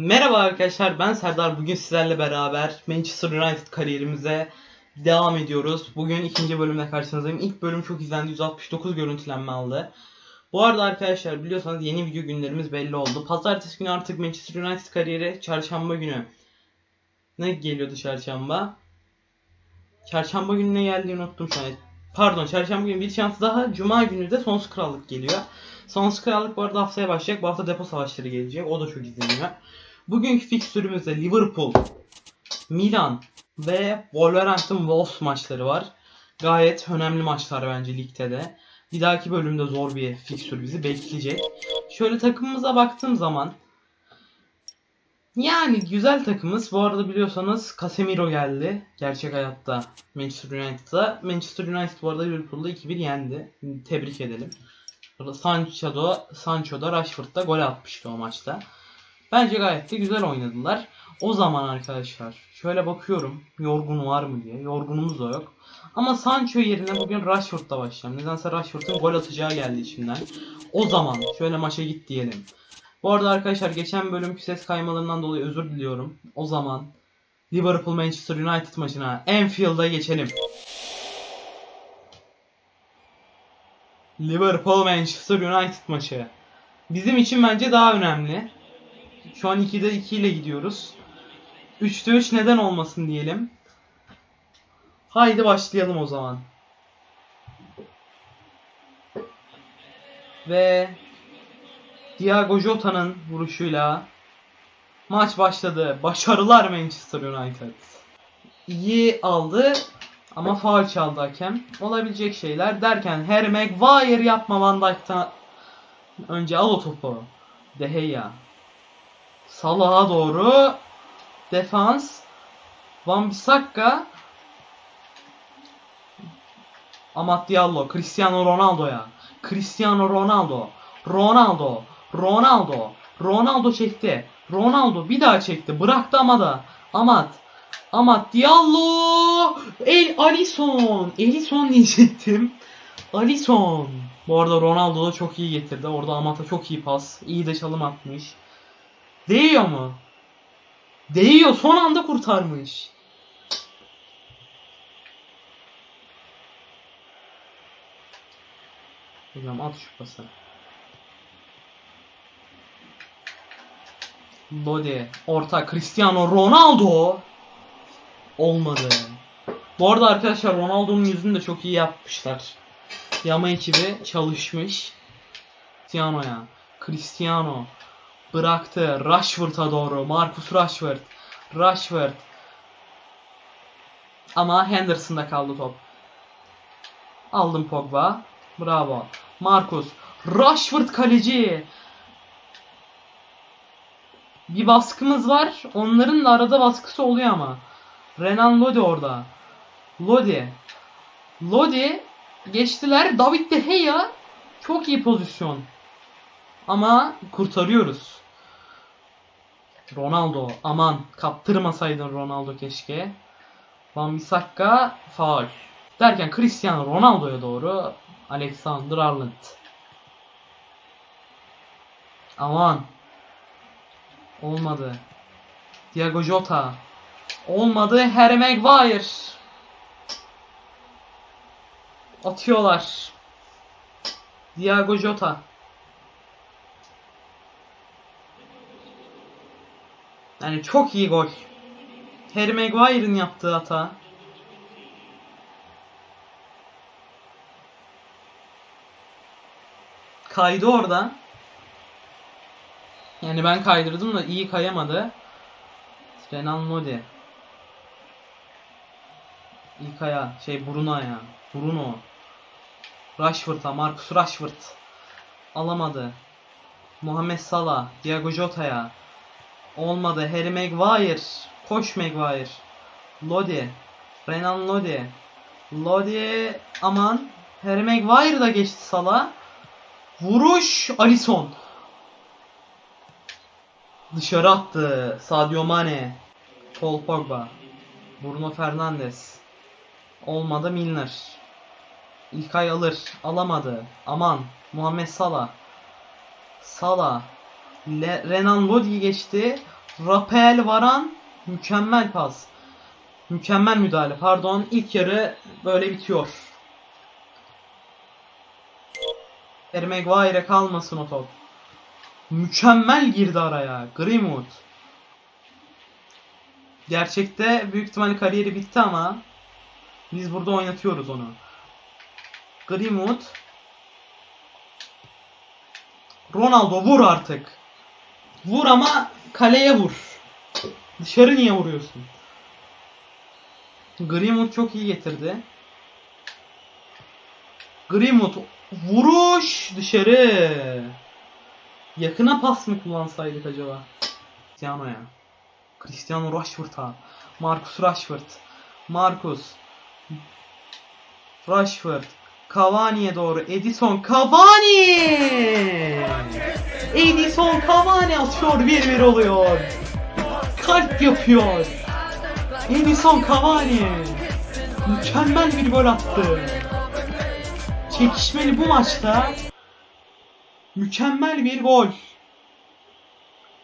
Merhaba arkadaşlar ben Serdar. Bugün sizlerle beraber Manchester United kariyerimize devam ediyoruz. Bugün ikinci bölümle karşınızdayım. İlk bölüm çok izlendi. 169 görüntülenme aldı. Bu arada arkadaşlar biliyorsanız yeni video günlerimiz belli oldu. Pazartesi günü artık Manchester United kariyeri. Çarşamba günü ne geliyordu çarşamba? Çarşamba günü ne geldiğini unuttum şu an. Pardon çarşamba günü bir şans daha. Cuma günü de Sonsuz Krallık geliyor. Sonsuz Krallık bu arada haftaya başlayacak. Bu hafta depo savaşları gelecek. O da çok izleniyor. Bugünkü fikstürümüzde Liverpool, Milan ve Wolverhampton Wolves maçları var. Gayet önemli maçlar bence ligde de. Bir dahaki bölümde zor bir fikstür bizi bekleyecek. Şöyle takımımıza baktığım zaman yani güzel takımız. Bu arada biliyorsanız Casemiro geldi. Gerçek hayatta Manchester United'a. Manchester United bu arada Liverpool'da 2-1 yendi. Tebrik edelim. Sancho'da, Sancho'da Rashford'da gol atmıştı o maçta. Bence gayet de güzel oynadılar. O zaman arkadaşlar şöyle bakıyorum yorgun var mı diye. Yorgunumuz da yok. Ama Sancho yerine bugün Rashford'da başlayacağım. Nedense Rashford'un gol atacağı geldi içimden. O zaman şöyle maça git diyelim. Bu arada arkadaşlar geçen bölümkü ses kaymalarından dolayı özür diliyorum. O zaman Liverpool Manchester United maçına Anfield'a geçelim. Liverpool Manchester United maçı. Bizim için bence daha önemli. Şu an 2'de 2 ile gidiyoruz. 3'te 3 neden olmasın diyelim. Haydi başlayalım o zaman. Ve Thiago Jota'nın vuruşuyla maç başladı. Başarılar Manchester United. İyi aldı ama faul çaldı hakem. Olabilecek şeyler derken Harry Maguire yapma Van Dijk'tan önce al o topu. De Gea. Salah'a doğru defans. Van Bissaka Amat Diallo, Cristiano Ronaldo'ya. Cristiano Ronaldo. Ronaldo. Ronaldo. Ronaldo çekti. Ronaldo bir daha çekti. Bıraktı ama da. Amat. Amat Diallo. El Alisson. Alisson diyecektim. Alisson. Bu arada Ronaldo da çok iyi getirdi. Orada Amat'a çok iyi pas. İyi de çalım atmış. Değiyor mu? Değiyor. Son anda kurtarmış. Hocam at şu pası. Lodi. Orta Cristiano Ronaldo. Olmadı. Bu arada arkadaşlar Ronaldo'nun yüzünü de çok iyi yapmışlar. Yama ekibi çalışmış. Cristiano'ya. Cristiano. Bıraktı. Rashford'a doğru. Marcus Rashford. Rashford. Ama Henderson'da kaldı top. Aldım Pogba. Bravo. Marcus. Rashford kaleci. Bir baskımız var. Onların da arada baskısı oluyor ama. Renan Lodi orada. Lodi. Lodi geçtiler. David De Gea çok iyi pozisyon. Ama kurtarıyoruz. Ronaldo aman kaptırmasaydın Ronaldo keşke. Van Bissaka faul. Derken Cristiano Ronaldo'ya doğru Alexander Arnold. Aman. Olmadı. Thiago Jota. Olmadı. Harry Maguire. Atıyorlar. Thiago Jota. Yani çok iyi gol. Harry Maguire'ın yaptığı hata. Kaydı orada. Yani ben kaydırdım da iyi kayamadı. Renan Lodi. İyi kaya. Şey Bruno ya. Bruno. Rashford'a. Marcus Rashford. Alamadı. Muhammed Salah. Thiago Jota'ya. Olmadı. Harry Maguire. Koş Maguire. Lodi. Renan Lodi. Lodi. Aman. Harry Maguire da geçti Salah. Vuruş. Alisson. Dışarı attı. Sadio Mane. Paul Pogba. Bruno Fernandes. Olmadı Milner. İlkay alır. Alamadı. Aman. Muhammed Salah. Salah. Le Renan Lodi geçti. Rapel Varan mükemmel pas. Mükemmel müdahale. Pardon. İlk yarı böyle bitiyor. Harry Maguire kalmasın o top. Mükemmel girdi araya. Greenwood. Gerçekte büyük ihtimalle kariyeri bitti ama biz burada oynatıyoruz onu. Greenwood. Ronaldo vur artık. Vur ama kaleye vur. Dışarı niye vuruyorsun? Greenwood çok iyi getirdi. Greenwood vuruş dışarı. Yakına pas mı kullansaydık acaba? Cristiano'ya. Cristiano Rashford'a. Marcus Rashford. Marcus. Rashford. Cavani'ye doğru. Edison Cavani! Edison Cavani atıyor 1-1 oluyor. Kalp yapıyor. Edison Cavani. Mükemmel bir gol attı. Çekişmeli bu maçta mükemmel bir gol.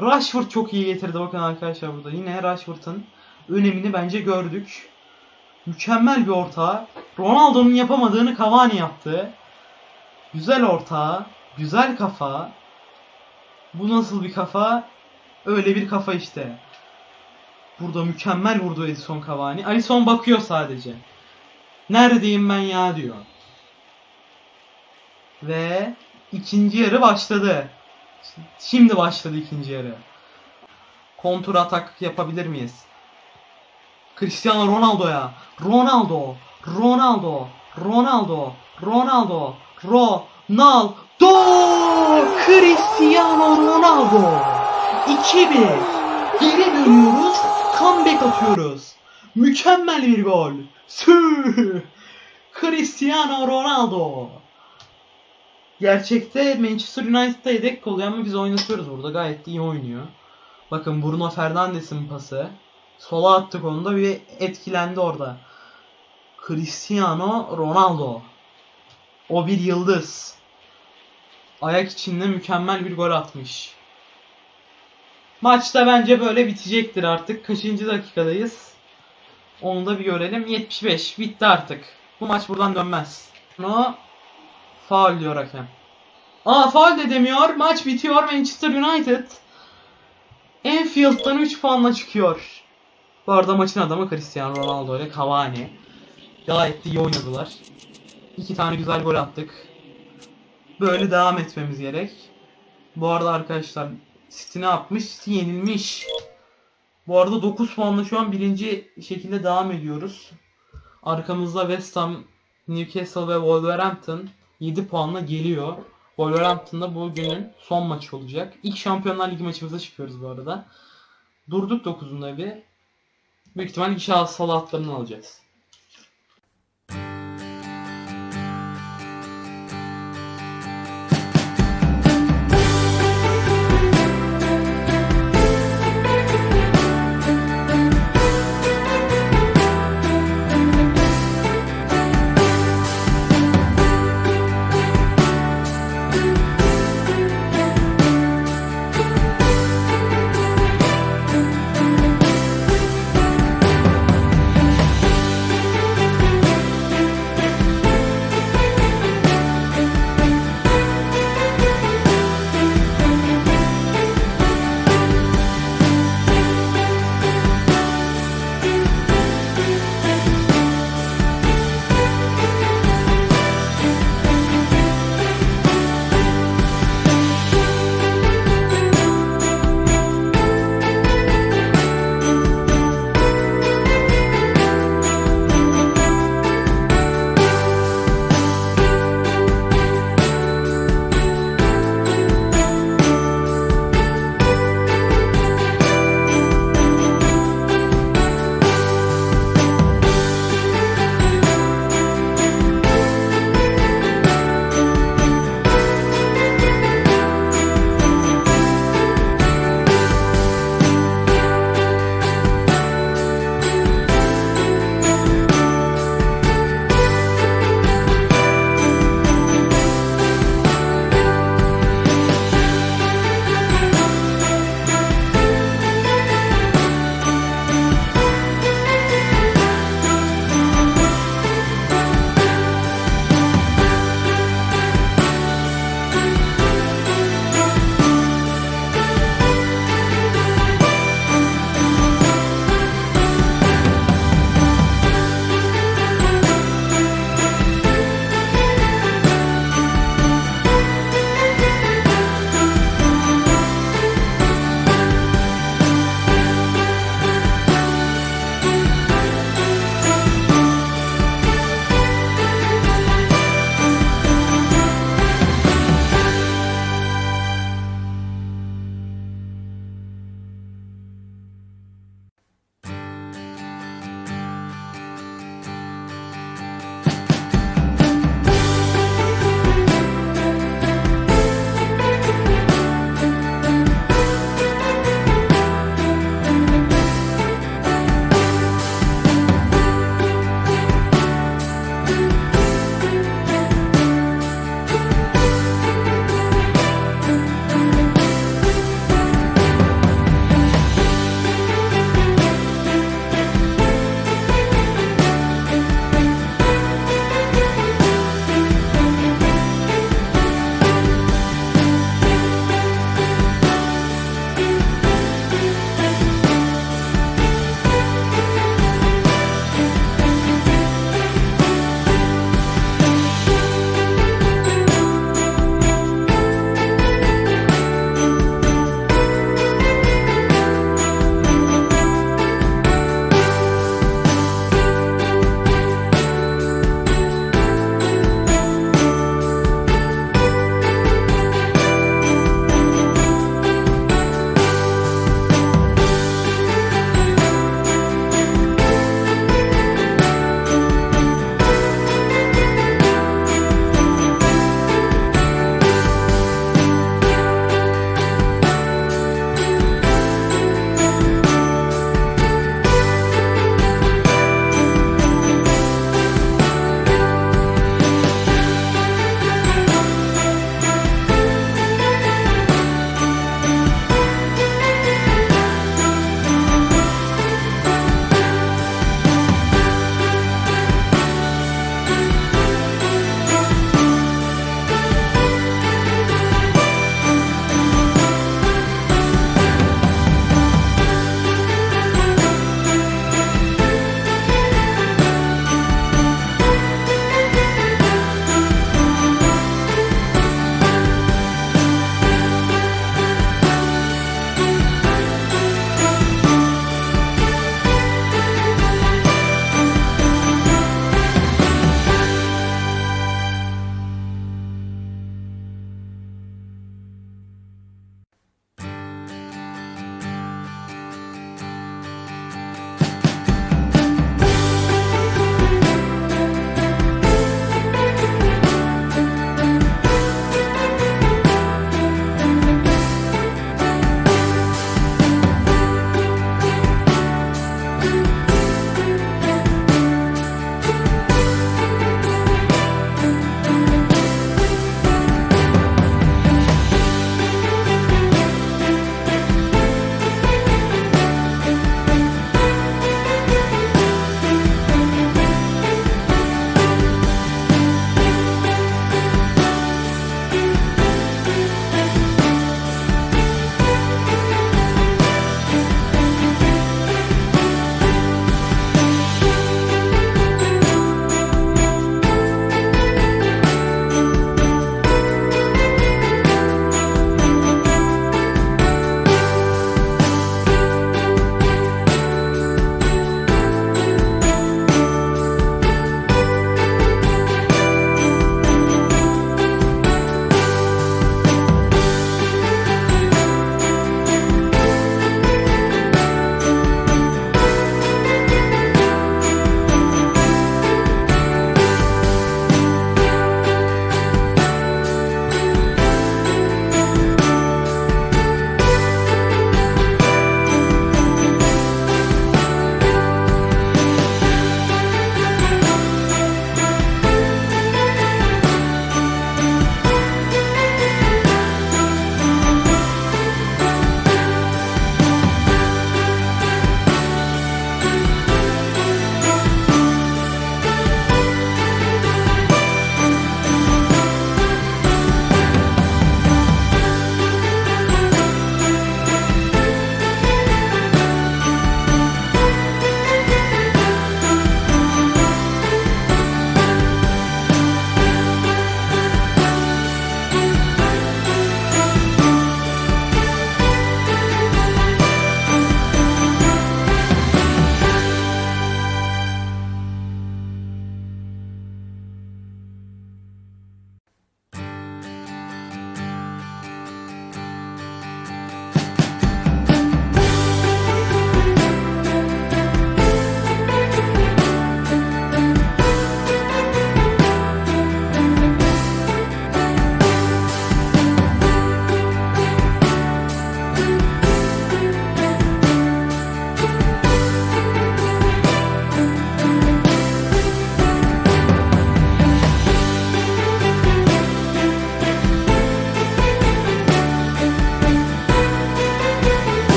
Rashford çok iyi getirdi bakın arkadaşlar burada. Yine Rashford'un önemini bence gördük. Mükemmel bir orta. Ronaldo'nun yapamadığını Cavani yaptı. Güzel orta, güzel kafa. Bu nasıl bir kafa? Öyle bir kafa işte. Burada mükemmel vurdu Edison Cavani. Alisson bakıyor sadece. Neredeyim ben ya diyor. Ve ikinci yarı başladı. Şimdi başladı ikinci yarı. Kontur atak yapabilir miyiz? Cristiano Ronaldo'ya. Ronaldo. Ronaldo. Ronaldo. Ronaldo. Ronaldo. Cristiano Ronaldo. 2-1. Geri dönüyoruz. Comeback atıyoruz. Mükemmel bir gol. Sü. Cristiano Ronaldo. Gerçekte Manchester United'da yedek oluyor ama biz oynatıyoruz burada. Gayet iyi oynuyor. Bakın Bruno Fernandes'in pası. Sola attık onu da bir etkilendi orada. Cristiano Ronaldo. O bir yıldız. Ayak içinde mükemmel bir gol atmış. Maçta bence böyle bitecektir artık. Kaçıncı dakikadayız? Onu da bir görelim. 75. Bitti artık. Bu maç buradan dönmez. No. Faul diyor hakem. Aa faul de demiyor. Maç bitiyor. Manchester United Enfield'dan 3 puanla çıkıyor. Bu arada maçın adamı Cristiano Ronaldo ile Cavani. Gayet iyi oynadılar. İki tane güzel gol attık. Böyle devam etmemiz gerek. Bu arada arkadaşlar City ne yapmış? City yenilmiş. Bu arada 9 puanla şu an birinci şekilde devam ediyoruz. Arkamızda West Ham, Newcastle ve Wolverhampton 7 puanla geliyor. Wolverhampton'da bugünün son maçı olacak. İlk Şampiyonlar Ligi maçımıza çıkıyoruz bu arada. Durduk 9'unda bir. Büyük ihtimalle inşallah salı hatlarını alacağız.